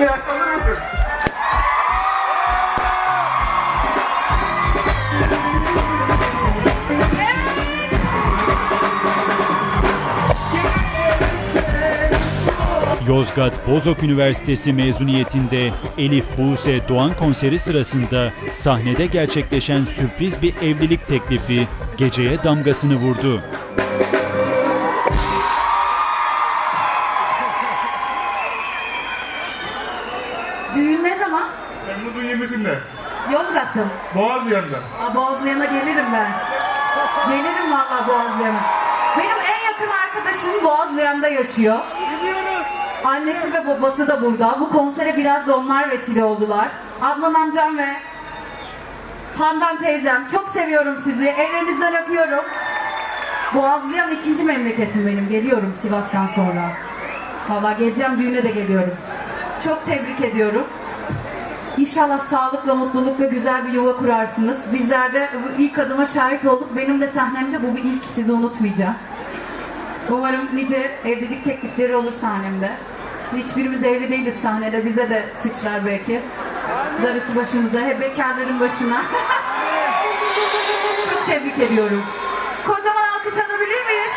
yaşlanır mısın? Yozgat Bozok Üniversitesi mezuniyetinde Elif Buse Doğan konseri sırasında sahnede gerçekleşen sürpriz bir evlilik teklifi geceye damgasını vurdu. Düğün ne zaman? Temmuz'un 20'sinde. Yozgat'ta mı? Boğaz yanında. Aa, Boğazlayan'a gelirim ben. Gelirim valla Boğazlayan'a. Benim en yakın arkadaşım Boğazlayan'da yaşıyor. Annesi ve babası da burada. Bu konsere biraz da onlar vesile oldular. Adnan amcam ve Handan teyzem çok seviyorum sizi. Ellerinizden öpüyorum. Boğazlayan ikinci memleketim benim. Geliyorum Sivas'tan sonra. Valla geleceğim düğüne de geliyorum. Çok tebrik ediyorum. İnşallah sağlıkla, mutlulukla güzel bir yuva kurarsınız. Bizler de ilk adıma şahit olduk. Benim de sahnemde bu bir ilk sizi unutmayacağım. Umarım nice evlilik teklifleri olur sahnemde. Hiçbirimiz evli değiliz sahnede. Bize de sıçrar belki. Darısı başımıza. Hep bekarların başına. Çok tebrik ediyorum. Kocaman alkış alabilir miyiz?